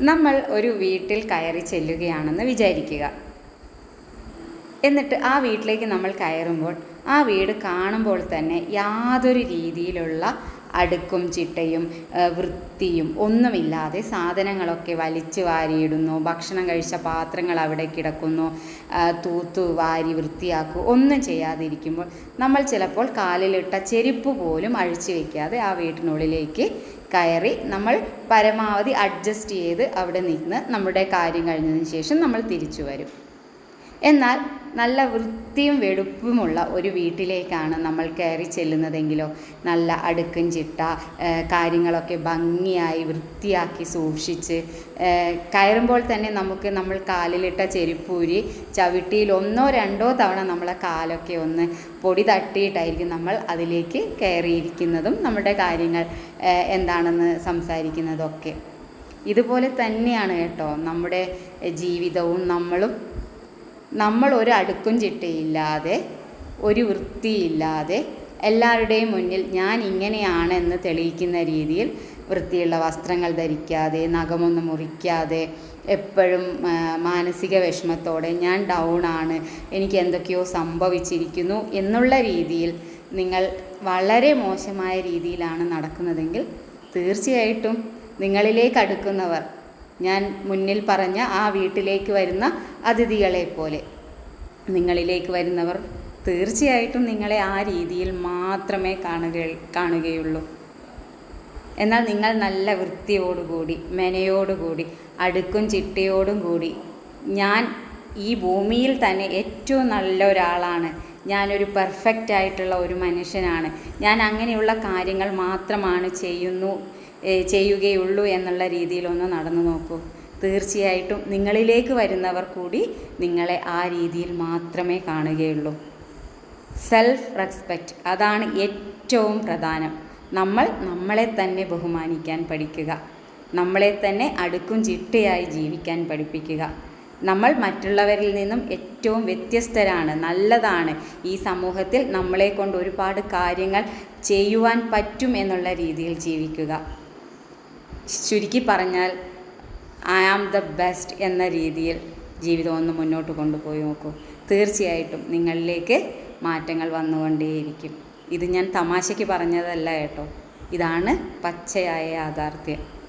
നമ്മൾ ഒരു വീട്ടിൽ കയറി ചെല്ലുകയാണെന്ന് വിചാരിക്കുക. എന്നിട്ട് ആ വീട്ടിലേക്ക് നമ്മൾ കയറുമ്പോൾ ആ വീട് കാണുമ്പോൾ തന്നെ യാതൊരു രീതിയിലുള്ള അടുക്കും ചിട്ടയും വൃത്തിയും ഒന്നുമില്ലാതെ സാധനങ്ങളൊക്കെ വലിച്ചു വാരിയിടുന്നു. ഭക്ഷണം കഴിച്ച പാത്രങ്ങൾ അവിടെ കിടക്കുന്നു. തൂത്തു വാരി വൃത്തിയാക്കും. ഒന്നും ചെയ്യാതിരിക്കുമ്പോൾ നമ്മൾ ചിലപ്പോൾ കാലിലിട്ട ചെരുപ്പ് പോലും അഴിച്ചു വയ്ക്കാതെ ആ വീട്ടിനുള്ളിലേക്ക് കയറി നമ്മൾ പരമാവധി അഡ്ജസ്റ്റ് ചെയ്ത് അവിടെ നിന്ന് നമ്മുടെ കാര്യം കഴിഞ്ഞതിന് ശേഷം നമ്മൾ തിരിച്ചു വരും. എന്നാൽ നല്ല വൃത്തിയും വെടുപ്പുമുള്ള ഒരു വീട്ടിലേക്കാണ് നമ്മൾ കയറി ചെല്ലുന്നതെങ്കിലോ നല്ല അടുക്കും ചിട്ട കാര്യങ്ങളൊക്കെ ഭംഗിയായി വൃത്തിയാക്കി സൂക്ഷിച്ച് കയറുമ്പോൾ തന്നെ നമുക്ക് നമ്മൾ കാലിലിട്ട ചെരുപ്പൂരി ചവിട്ടിയിൽ ഒന്നോ രണ്ടോ തവണ നമ്മളെ കാലൊക്കെ ഒന്ന് പൊടി തട്ടിയിട്ടായിരിക്കും നമ്മൾ അതിലേക്ക് കയറിയിരിക്കുന്നതും നമ്മുടെ കാര്യങ്ങൾ എന്താണെന്ന് സംസാരിക്കുന്നതൊക്കെ. ഇതുപോലെ തന്നെയാണ് കേട്ടോ നമ്മുടെ ജീവിതവും നമ്മളും നമ്മൾ ഒരു അടുക്കും ചിട്ടയില്ലാതെ ഒരു വൃത്തിയില്ലാതെ എല്ലാവരുടെയും മുന്നിൽ ഞാൻ ഇങ്ങനെയാണെന്ന് തെളിയിക്കുന്ന രീതിയിൽ വൃത്തിയുള്ള വസ്ത്രങ്ങൾ ധരിക്കാതെ നഖമൊന്നും മുറിക്കാതെ എപ്പോഴും മാനസിക വിഷമത്തോടെ ഞാൻ ഡൗൺ ആണ് എനിക്ക് എന്തൊക്കെയോ സംഭവിച്ചിരിക്കുന്നു എന്നുള്ള രീതിയിൽ നിങ്ങൾ വളരെ മോശമായ രീതിയിലാണ് നടക്കുന്നതെങ്കിൽ തീർച്ചയായിട്ടും നിങ്ങളിലേക്ക് അടുക്കുന്നവർ ഞാൻ മുന്നിൽ പറഞ്ഞ ആ വീട്ടിലേക്ക് വരുന്ന അതിഥികളെ പോലെ. നിങ്ങളിലേക്ക് വരുന്നവർ തീർച്ചയായിട്ടും നിങ്ങളെ ആ രീതിയിൽ മാത്രമേ കാണുക കാണുകയുള്ളൂ. എന്നാൽ നിങ്ങൾ നല്ല വൃത്തിയോടുകൂടി മെനയോടുകൂടി അടുക്കും ചിട്ടയോടും കൂടി. ഞാൻ ഈ ഭൂമിയിൽ തന്നെ ഏറ്റവും നല്ല ഒരാളാണ്. ഞാനൊരു പെർഫെക്റ്റ് ആയിട്ടുള്ള ഒരു മനുഷ്യനാണ്. ഞാൻ അങ്ങനെയുള്ള കാര്യങ്ങൾ മാത്രമാണ് ചെയ്യുന്നു. ചെയ്യുകയുള്ളൂ എന്നുള്ള രീതിയിലൊന്ന് നടന്നു നോക്കൂ. തീർച്ചയായിട്ടും നിങ്ങളിലേക്ക് വരുന്നവർ കൂടി നിങ്ങളെ ആ രീതിയിൽ മാത്രമേ കാണുകയുള്ളൂ. സെൽഫ് റെസ്പെക്റ്റ് അതാണ് ഏറ്റവും പ്രധാനം. നമ്മൾ നമ്മളെ തന്നെ ബഹുമാനിക്കാൻ പഠിക്കുക. നമ്മളെ തന്നെ അടുക്കും ചിട്ടയായി ജീവിക്കാൻ പഠിപ്പിക്കുക. നമ്മൾ മറ്റുള്ളവരിൽ നിന്നും ഏറ്റവും വ്യത്യസ്തരാണ് നല്ലതാണ്. ഈ സമൂഹത്തിൽ നമ്മളെ കൊണ്ട് ഒരുപാട് കാര്യങ്ങൾ ചെയ്യുവാൻ പറ്റും എന്നുള്ള രീതിയിൽ ജീവിക്കുക. ചുരുക്കി പറഞ്ഞാൽ ഐ ആം ദ ബെസ്റ്റ് എന്ന രീതിയിൽ ജീവിതം ഒന്ന് മുന്നോട്ട് കൊണ്ടുപോയി നോക്കൂ. തീർച്ചയായിട്ടും നിങ്ങളിലേക്ക് മാറ്റങ്ങൾ വന്നുകൊണ്ടേയിരിക്കും. ഇത് ഞാൻ തമാശയ്ക്ക് പറഞ്ഞതല്ല കേട്ടോ. ഇതാണ് പച്ചയായ യാഥാർത്ഥ്യം.